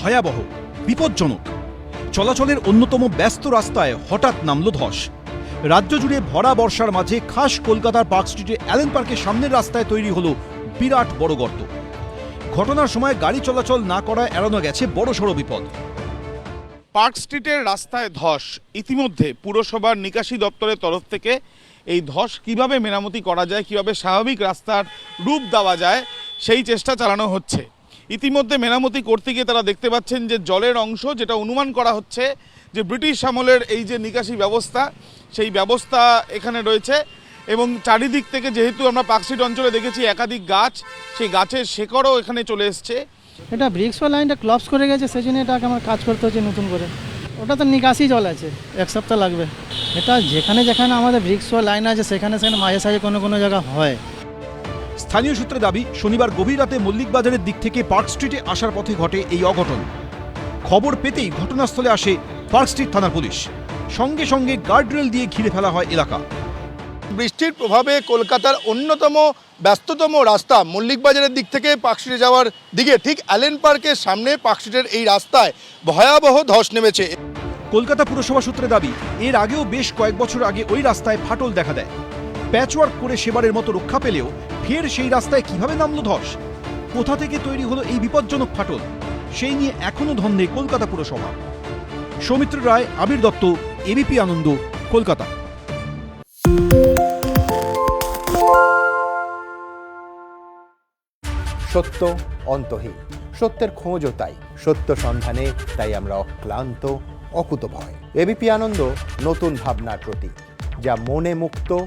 ভয়াবহ, বিপজ্জনক। চলাচলের অন্যতম ব্যস্ত রাস্তায় হঠাৎ নামল ধস। রাজ্য জুড়ে ভরা বর্ষার মাঝে খাস কলকাতার পার্ক স্ট্রিটে অ্যালেন পার্কের সামনের রাস্তায় তৈরি হলো বিরাট বড় গর্ত। ঘটনার সময় গাড়ি চলাচল না করায় এড়ানো গেছে বড়সড় বিপদ। পার্ক স্ট্রিটের রাস্তায় ধস। ইতিমধ্যে পুরসভার নিকাশি দপ্তরের তরফ থেকে এই ধস কীভাবে মেরামতি করা যায়, কীভাবে স্বাভাবিক রাস্তার রূপ দেওয়া যায়, সেই চেষ্টা চালানো হচ্ছে। ইতিমধ্যে মেরামতি করতে গিয়ে তারা দেখতে পাচ্ছেন যে জলের অংশ যেটা অনুমান করা হচ্ছে যে ব্রিটিশ আমলের এই যে নিকাশি ব্যবস্থা, সেই ব্যবস্থা এখানে রয়েছে এবং চারিদিক থেকে যেহেতু আমরা স্ট্রিট অঞ্চলে দেখেছি একাধিক গাছ, সেই গাছের শেকড়ও এখানে চলে এসছে। এটা ব্রিক্স লাইনটা ক্লপস করে গেছে সেই জন্য এটাকে আমার কাজ করতে হচ্ছে নতুন করে। ওটা তো নিকাশি জল আছে, এক সপ্তাহ লাগবে। এটা যেখানে যেখানে আমাদের ব্রিক্স লাইন আছে, সেখানে সেখানে মাঝে সাঝে কোনো কোনো জায়গা হয়। স্থানীয় সূত্রে দাবি শনিবার গভীর রাতে মল্লিক বাজারের দিক থেকে পার্ক স্ট্রিটে আসার পথে ঘটে এই অঘটন। খবর পেতেই ঘটনাস্থলে আসে পার্ক স্ট্রিট থানার পুলিশ। সঙ্গে সঙ্গে গার্ডরেল দিয়ে ঘিরে ফেলা হয় এলাকা। বৃষ্টির প্রভাবে কলকাতার অন্যতম ব্যস্ততম রাস্তা মল্লিকবাজারের দিক থেকে পার্কস্ট্রিটে যাওয়ার দিকে ঠিক অ্যালেন পার্কের সামনে পার্কস্ট্রিটের এই রাস্তায় ভয়াবহ ধস নেমেছে। কলকাতা পুরসভা সূত্রে দাবি এর আগেও বেশ কয়েক বছর আগে ওই রাস্তায় ফাটল দেখা দেয়। প্যাচওয়ার্ক করে সেবারের মতো রক্ষা পেলেও ফের সেই রাস্তায় কীভাবে নামলো ধস? কোথা থেকে তৈরি হলো এই বিপজ্জনক ফাটল? সেই নিয়ে এখনও ধন্দে কলকাতা পুরসভা। সৌমিত্র রায়, আবির দত্ত, এবিপি আনন্দ, কলকাতা। সত্য অন্তহীন। সত্যের খোঁজও তাই। সত্য সন্ধানে তাই আমরা অক্লান্ত, অকুতভয়। এবিপি আনন্দ, নতুন ভাবনার প্রতীক, যা মনে মুক্ত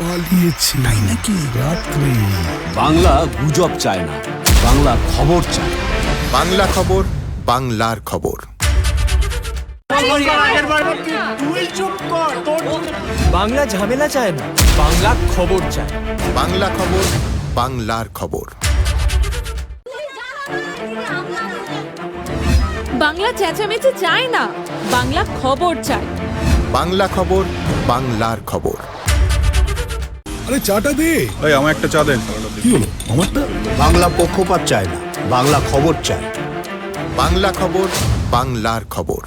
পালিয়েছে। তাই নাকি? রাত্রে বাংলা গুজব চায় না বাংলা খবর চায় বাংলা খবর বাংলার খবর। বাংলা ঝামেলা চায় না বাংলা খবর চায় বাংলা খবর বাংলার খবর। বাংলা চেঁচামেচি চায় না বাংলা খবর চায় বাংলা খবর বাংলার খবর। আরে চাটা দে। ভাই আমার একটা চা দেন। কি হলো? আমারটা? বাংলা পক্ষপাত চায় না বাংলা খবর চায়। বাংলা খবর বাংলার খবর।